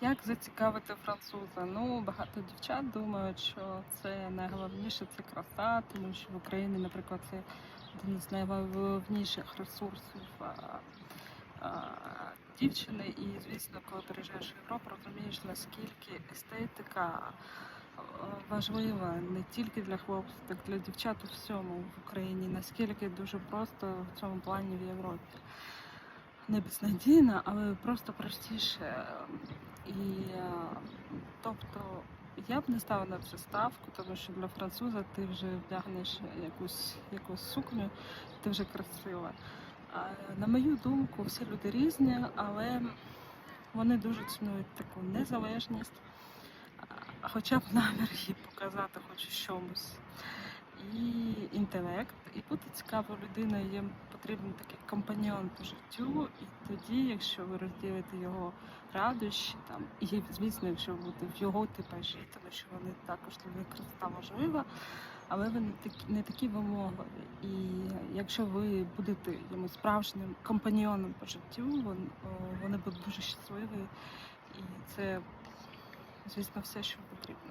Як зацікавити француза? Ну, багато дівчат думають, що це найголовніше це краса, тому що в Україні, наприклад, це один з найголовніших ресурсів а, а, дівчини. І, звісно, коли приїжджаєш в Європу, розумієш, наскільки естетика важлива не тільки для хлопців, так і для дівчат у всьому в Україні, наскільки дуже просто в цьому плані в Європі. Не безнадійно, але просто простіше. І е, тобто я б не ставила це ставку, тому що для француза ти вже вдягнеш якусь якусь сукню, ти вже красива. На мою думку, всі люди різні, але вони дуже цінують таку незалежність, хоча б намір їй показати хоч у чомусь. І інтелект, і бути цікавою людиною, їм потрібен такий компаньон по життю. І тоді, якщо ви розділите його радощі, там і звісно, якщо ви будете в його типажі, тому що вони також для них важлива, але вони такі не такі вимогливі. І якщо ви будете йому справжнім компаньйоном по життю, вон- о, вони будуть дуже щасливі, і це, звісно, все, що потрібно.